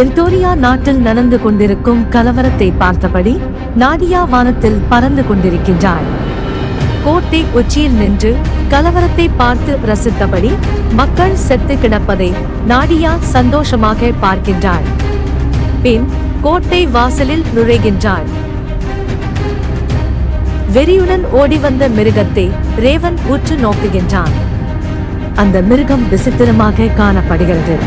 எல்டோரியா நாட்டில் நடந்து கொண்டிருக்கும் கலவரத்தை பார்த்தபடி நாடியா வானத்தில் பறந்து கொண்டிருக்கின்றாள். கோட்டை உச்சியில் நின்று கலவரத்தை பார்த்து ரசித்தபடி மக்கள் செத்து கிடப்பதை நாடியா சந்தோஷமாக பார்க்கின்றாள். பின் கோட்டை வாசலில் நுழைகின்றாள். வெறியுடன் ஓடி வந்த மிருகத்தை ரேவன் உற்று நோக்குகின்றான். அந்த மிருகம் விசித்திரமாக காணப்படுகிறது.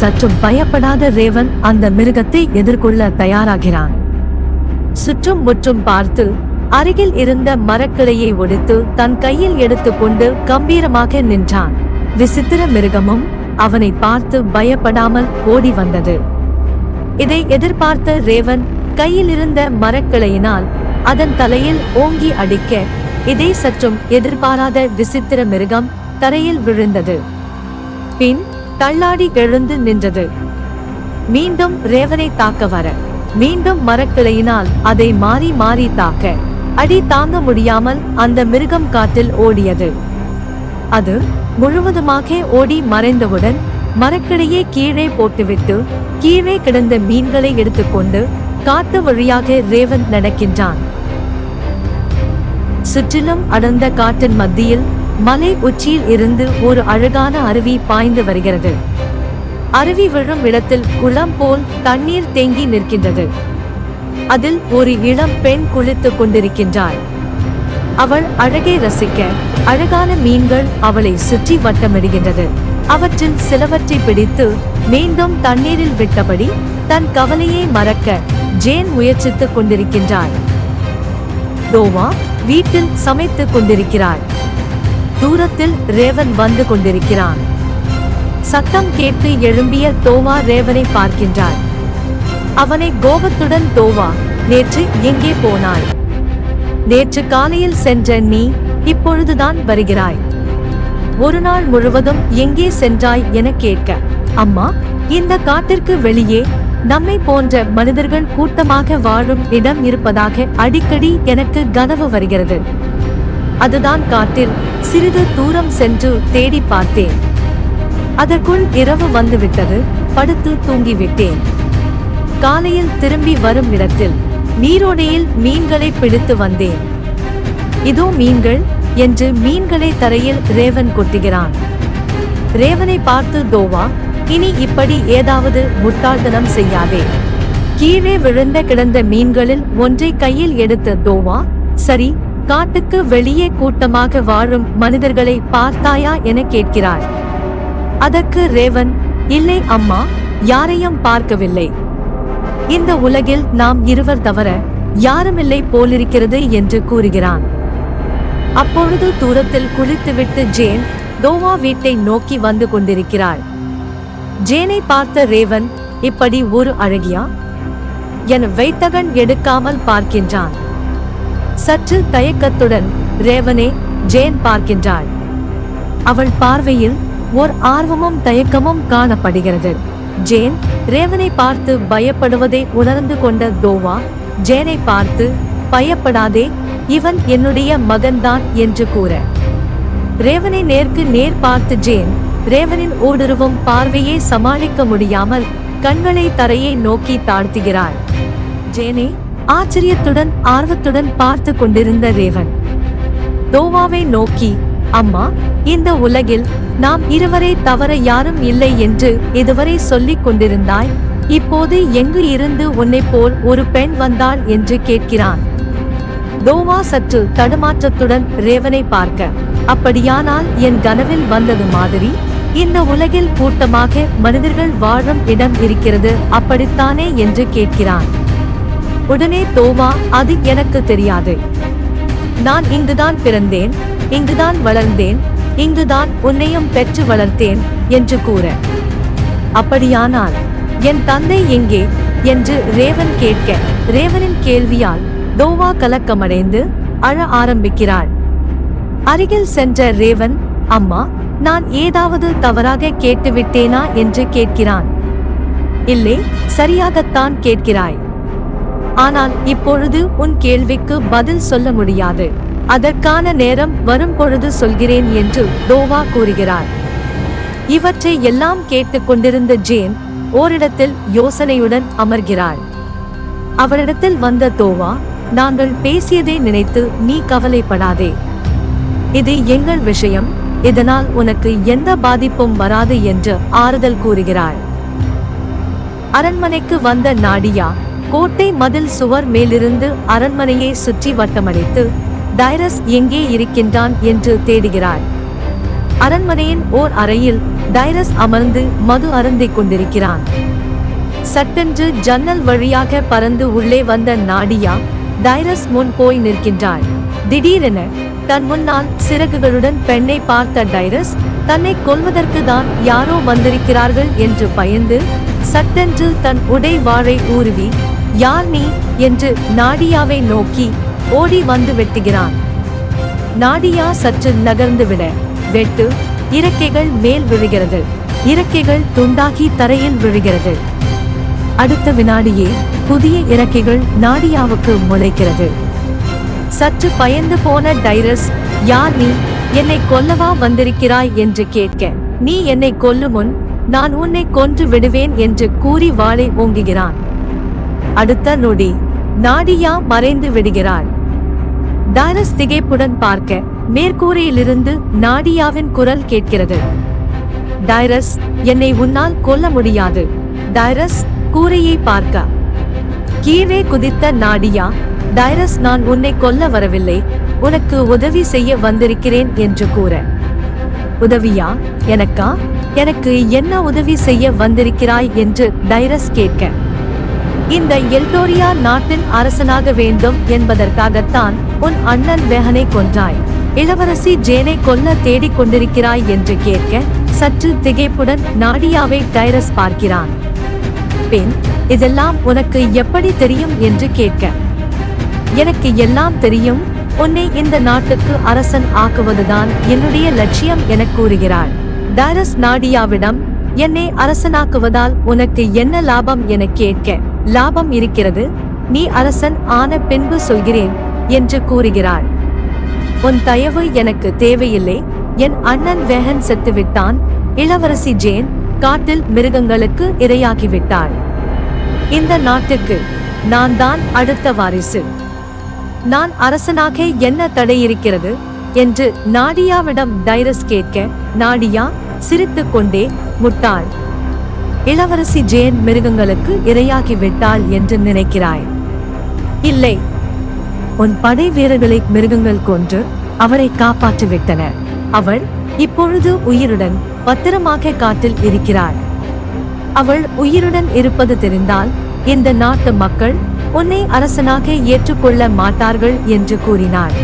சற்றும் பயப்படாத ரேவன் அந்த மிருகத்தை எதிர்கொள்ள தயாராகிறான். சுற்றும் முற்றும் பார்த்து அருகில் இருந்த மரக்கிளையை ஒடித்து தன் கையில் எடுத்துக்கொண்டு கம்பீரமாக நின்றான். விசித்திர மிருகமும் அவனை பார்த்து பயப்படாமல் ஓடி வந்தது. இதை எதிர்பார்த்த ரேவன் கையில் இருந்த மரக்கிளையினால் அதன் தலையில் ஓங்கி அடிக்க இதை சற்றும் எதிர்பாராத விசித்திர மிருகம் தரையில் விழுந்தது. பின் தள்ளாடி எழுந்து நின்றது. மீண்டும் ரேவனை தாக்க வர மீண்டும் மரக்கிளையினால் அதை மாறி மாறி தாக்க அடி தாங்க முடியாமல் அந்த மிருகம் காட்டில் ஓடியது. அது முழுவதுமாக ஓடி மறைந்தவுடன் மரக்கிளையே கீழே போட்டுவிட்டு கீழே கிடந்த மீன்களை எடுத்துக்கொண்டு காட்டு வழியாக ரேவன் நடக்கின்றான். சுற்றிலும் அடர்ந்த காட்டின் மத்தியில் மலை உச்சியில் இருந்து ஒரு அழகான அருவி பாய்ந்து வருகிறது. அருவி விழும் இடத்தில் குளம் போல் தண்ணீர் தேங்கி நிற்கின்றது. அதில் ஒரு இளம் பெண் குளித்துக் கொண்டிருக்கின்றாள். அவள் அழகை ரசிக்க அழகான மீன்கள் அவளை சுற்றி வட்டமிடுகின்றது. அவற்றில் சிலவற்றை பிடித்து மீண்டும் தண்ணீரில் விட்டபடி தன் கவலையை மறக்க ஜேன் முயற்சித்துக் கொண்டிருக்கின்றாள். தோவா வீட்டில் சமைத்துக் கொண்டிருக்கிறாள். தூரத்தில் ரேவன் வந்து கொண்டிருக்கிறான். சத்தம் கேட்டு எழும்பிய தோவா ரேவனை பார்க்கின்றாள் அவனை கோபத்துடன் தோவா நேற்று எங்கே போனாய்? நேற்று காலையில் சென்ற நீ இப்பொழுதுதான் வருகிறாய். ஒரு நாள் முழுவதும் எங்கே சென்றாய் என கேட்க அம்மா இந்த காட்டிற்கு வெளியே நம்மை போன்ற மனிதர்கள் கூட்டமாக வாழும் இடம் இருப்பதாக அடிக்கடி எனக்கு கனவு வருகிறது. அதுதான் காட்டில் சிறிது தூரம் சென்று தேடி பார்த்தேன். அதற்குள் இரவு வந்துவிட்டது படுத்து தூங்கிவிட்டேன். காலையில் திரும்பி வரும் இடத்தில் நீரோடையில் மீன்களை பிடித்து வந்தேன். இதோ மீன்கள் என்று மீன்களை தரையில் ரேவன் கொட்டுகிறான். ரேவனை பார்த்து தோவா இனி இப்படி ஏதாவது முட்டாள்தனம் செய்யாதே. கீழே விழுந்த கிடந்த மீன்களில் ஒன்றை கையில் எடுத்த தோவா சரி காட்டுக்கு வெளியே கூட்டமாக வாழும் மனிதர்களை பார்த்தாயா என கேட்கிறார். அதற்கு ரேவன் இல்லை அம்மா யாரையும் பார்க்கவில்லை. இந்த உலகில் நாம் இருவர் தவிர யாருமில்லை போலிருக்கிறது என்று கூறுகிறான். அப்பொழுது தூரத்தில் குளித்துவிட்டு ஜேன் கோவா வீட்டை நோக்கி வந்து கொண்டிருக்கிறாள். ஜேனை பார்த்த ரேவன் இப்படி ஒரு அழகியா? என வைத்தகன் எடுக்காமல் பார்க்கின்றான். சற்று தயக்கத்துடன் ரேவனே ஜேன் பார்க்கின்றாள். அவள் பார்வையில் ஓர் ஆர்வமும் தயக்கமும் காணப்படுகிறது. ஜேன் ரேவனை பார்த்து பயப்படுவதை உணர்ந்து கொண்ட தோவா ஜேனை பார்த்து பயப்படாதே இவன் என்னுடைய மகன்தான் என்று கூற. ரேவனை நேருக்கு நேர் பார்த்து ஜேன் ரேவனின் ஊடுருவும் பார்வையை சமாளிக்க முடியாமல் கண்களை தரையை நோக்கி தாழ்த்துகிறாள். ஜேனே ஆச்சரியத்துடன் ஆர்வத்துடன் பார்த்து கொண்டிருந்த ரேவன் தோவாவை நோக்கி அம்மா இந்த உலகில் நாம் இருவரை தவற யாரும் இல்லை என்று இதுவரை சொல்லிக் கொண்டிருந்தாய். இப்போது எங்கு இருந்து உன்னைப் போல் ஒரு பெண் வந்தாள்? என்று கேட்கிறான். தோவா சற்று தடுமாற்றத்துடன் ரேவனை பார்க்க அப்படியானால் என் கனவில் வந்தது மாதிரி இந்த உலகில் கூட்டமாக மனிதர்கள் வாழும் இடம் இருக்கிறது அப்படித்தானே? என்று கேட்கிறான். உடனே தோமா அது எனக்கு தெரியாது. நான் இங்குதான் பிறந்தேன் இங்குதான் வளர்ந்தேன் இங்குதான் உன்னையும் பெற்று வளர்த்தேன் என்று கூற. அப்படியானால் என் தந்தை எங்கே? என்று ரேவன் கேட்க ரேவனின் கேள்வியால் தோவா கலக்கமடைந்து அழ ஆரம்பிக்கிறாள். அருகில் சென்ற ரேவன் அம்மா நான் ஏதாவது தவறாக கேட்டுவிட்டேனா? என்று கேட்கிறான். இல்லை சரியாகத்தான் கேட்கிறாய். ஆனால் இப்பொழுது உன் கேள்விக்கு பதில் சொல்ல முடியாது. அதற்கான நேரம் வரும் பொழுது சொல்கிறேன் என்று தோவா கூறுகிறார். இவற்றை எல்லாம் கேட்டுக் கொண்டிருந்த ஜேன் ஓரிடத்தில் யோசனையுடன் அமர்கிறாள். அவரிடத்தில் வந்த தோவா நாங்கள் பேசியதை நினைத்து நீ கவலைப்படாதே. இது எங்கள் விஷயம். இதனால் உனக்கு எந்த பாதிப்பும் வராது என்று ஆறுதல் கூறுகிறாள். அரண்மனைக்கு வந்த நாடியா கோட்டை மதில் சுவர் மேலிருந்து அரண்மனையை சுற்றி வட்டமடைத்து டைரஸ் எங்கே இருக்கின்றான்? என்று தேடுகிறாள். அரண்மனையின் ஓர் அறையில் டைரஸ் அமர்ந்து மது அருந்திக் கொண்டிருக்கிறான். சட்டென்று ஜன்னல் வழியாக பறந்து உள்ளே வந்த நாடியா டைரஸ் முன் போய் நிற்கின்றாள். திடீரென தன் முன்னால் சிறகுகளுடன் பெண்ணை பார்த்த டைரஸ் தன்னை கொல்வதற்கு தான் யாரோ வந்திருக்கிறார்கள் என்று பயந்து சட்டென்று தன் உடை வாழை ஊருவி யார் நீ என்று நாடியாவை நோக்கி ஓடி வந்து வெட்டுகிறான். நாடியா சற்று நகர்ந்து விட வெட்டு இறக்கைகள் மேல் விழுகிறது. இறக்கைகள் துண்டாகி தரையில் விழுகிறது. அடுத்த வினாடியே புதிய இறக்கைகள் நாடியாவுக்கு முளைக்கிறது. சற்று பயந்து போன டைரஸ் யார் நீ? என்னை கொல்லவா வந்திருக்கிறாய்? என்று கேட்க நீ என்னை கொல்லும் முன் நான் உன்னை கொன்று விடுவேன் என்று கூறி வாளை ஓங்குகிறான். அடுத்த நொடி. நாடியா மறைந்து விடுகிறாள். டைரஸ் திகைப்புடன் பார்க்க மேற்கூரையிலிருந்து நாடியாவின் குரல் கேட்கிறது. டைரஸ் என்னை உன்னால் கொல்ல முடியாது. டைரஸ் கூரையை பார்க்க. கீழே குதித்த நாடியா டைரஸ் நான் உன்னை கொல்ல வரவில்லை. உனக்கு உதவி செய்ய வந்திருக்கிறேன் என்று கூற. உதவியா? எனக்கா? எனக்கு என்ன உதவி செய்ய வந்திருக்கிறாய் என்று டைரஸ் கேட்க. இந்த எல்டோரியா நாட்டின் அரசனாக வேண்டும் என்பதற்காகத்தான் உன் அண்ணன் வெஹனை கொன்றாய். இளவரசி ஜேனை கொல்ல தேடிக் கொண்டிருக்கிறாய் என்று கேட்க சற்று திகைப்புடன் நாடியாவை டைரஸ் பார்க்கிறான். பெண் இதெல்லாம் உனக்கு எப்படி தெரியும்? என்று கேட்க. எனக்கு எல்லாம் தெரியும். உன்னை இந்த நாட்டுக்கு அரசன் ஆக்குவதுதான் என்னுடைய லட்சியம் என கூறுகிறாள். டைரஸ் நாடியாவிடம் என்னை அரசனாக்குவதால் உனக்கு என்ன லாபம்? என கேட்க லாபம் இருக்கிறது. நீ அரசன் ஆன பின்பு சொல்கிறேன் என்று கூறுகிறாள். உன் தயவு எனக்கு தேவையில்லை. என் அண்ணன் வேகன் செத்துவிட்டான். இளவரசி ஜேன் காட்டில் மிருகங்களுக்கு இரையாகிவிட்டாள். இந்த நாட்டுக்கு நான் தான் அடுத்த வாரிசு. நான் அரசனாக என்ன தடை இருக்கிறது? என்று நாடியாவிடம் டைரஸ் கேட்க நாடியா சிரித்து கொண்டே முட்டாள். இளவரசி ஜேன் மிருகங்களுக்கு இரையாகி விட்டாள் என்று நினைக்கிறாய். இல்லை. உன் படை வீரர்களை மிருகங்கள் கொன்று அவரை காப்பாற்றி விட்டன. அவள் இப்பொழுது உயிருடன் பத்திரமாக காட்டில் இருக்கிறாள். அவள் உயிருடன் இருப்பது தெரிந்தால் இந்த நாட்டு மக்கள் உன்னை அரசனாக ஏற்றுக்கொள்ள மாட்டார்கள் என்று கூறினார்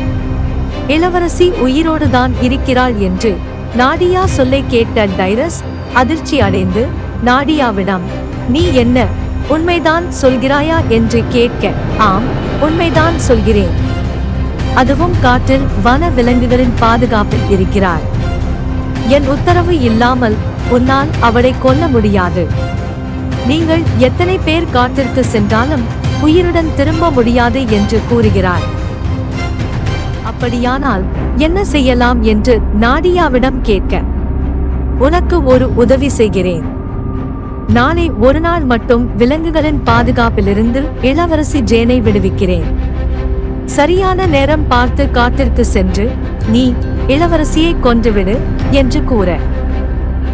இளவரசி உயிரோடு தான் இருக்கிறாள் என்று நாடியா சொல்லை கேட்ட டைரஸ் அதிர்ச்சி அடைந்து நாடியாவிடம் நீ என்ன உண்மைதான் சொல்கிறாயா என்று கேட்க ஆம் உண்மைதான் சொல்கிறேன். அதுவும் காட்டில் வன விலங்குகளின் பாதுகாப்பில் இருக்கிறார். என் உத்தரவு இல்லாமல் உன்னால் அவளை கொல்ல முடியாது. நீங்கள் எத்தனை பேர் காட்டிற்கு சென்றாலும் உயிருடன் திரும்ப முடியாது என்று கூறுகிறார். அப்படியானால் என்ன செய்யலாம்? என்று நாடியாவிடம் கேட்க உனக்கு ஒரு உதவி செய்கிறேன். நாளை ஒரு நாள் மட்டும் விலங்குகளின் பாதுகாப்பிலிருந்து இளவரசி ஜேனை விடுவிக்கிறேன். சரியான நேரம் பார்த்து காட்டிற்கு சென்று நீ இளவரசியை கொன்றுவிடு என்று கூற.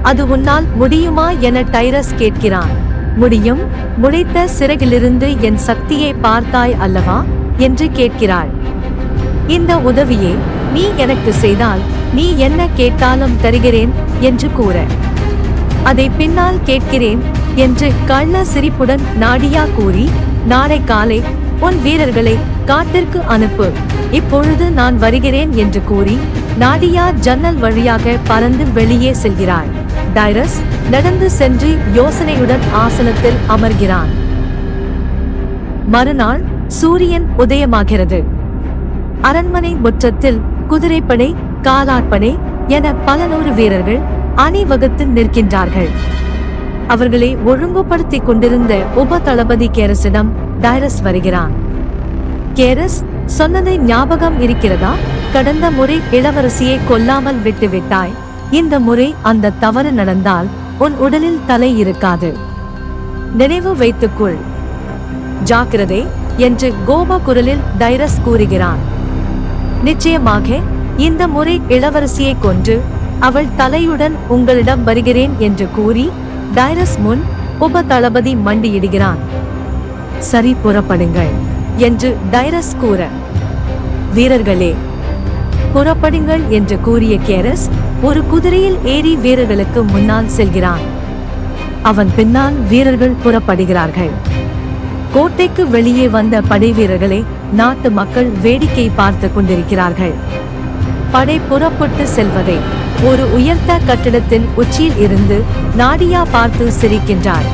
அது உன்னால் முடியுமா? என டைரஸ் கேட்கிறான். முடியும். முளைத்த சிறகிலிருந்து என் சக்தியை பார்த்தாய் அல்லவா? என்று கேட்கிறாள். இந்த உதவியை நீ எனக்கு செய்தால் நீ என்ன கேட்டாலும் தருகிறேன் என்று கூற. அதை பின்னால் கேட்கிறேன் என்று கள்ள சிரிப்புடன் நாடியா கூறி நாளை காலை உன் வீரர்களை காட்டிற்கு அனுப்பு. இப்பொழுது நான் வருகிறேன் என்று கூறி நாடியா ஜன்னல் வழியாக பறந்து வெளியே செல்கிறாள். டைரஸ் நடந்து சென்று யோசனையுடன் ஆசனத்தில் அமர்கிறான். மறுநாள் சூரியன் உதயமாகிறது. அரண்மனை முற்றத்தில் குதிரைப்படை காலாட்படை என பல நூறு வீரர்கள் அணிவகுத்து நிற்கின்றார்கள். அவர்களை ஒழுங்குபடுத்திக் கொண்டிருந்த உப தளபதி கேரஸிடம் டைரஸ் வருகிறான். கேரஸ் சொன்னதை ஞாபகம் இருக்கிறதா? கடந்த முறை இளவரசியை கொல்லாமல் விட்டுவிட்டாய். இந்த முறை அந்த தவறு நடந்தால் உன் உடலில் தலை இருக்காது. நினைவு வைத்துக்கொள். ஜாக்கிரதை என்று கோப குரலில் டைரஸ் கூறுகிறான். நிச்சயமாக இந்த முறை இளவரசியை கொன்று அவள் தலையுடன் உங்களிடம் வருகிறேன் என்று கூறி டைரஸ் முன் உப தளபதி மண்டியிடுகிறான். சரி புறப்படுங்கள் என்று டைரஸ் கூற வீரர்களே புறப்படுங்கள் என்று கூறிய கேரஸ் ஒரு குதிரையில் ஏறி வீரர்களுக்கு முன்னால் செல்கிறான். அவன் பின்னால் வீரர்கள் புறப்படுகிறார்கள். கோட்டைக்கு வெளியே வந்த படை வீரர்களை நாட்டு மக்கள் வேடிக்கை பார்த்து கொண்டிருக்கிறார்கள். படை புறப்பட்டு செல்வதை ஒரு உயர்ந்த கட்டிடத்தின் உச்சியில் இருந்து நாடியா பார்த்து சிரிக்கின்றார்.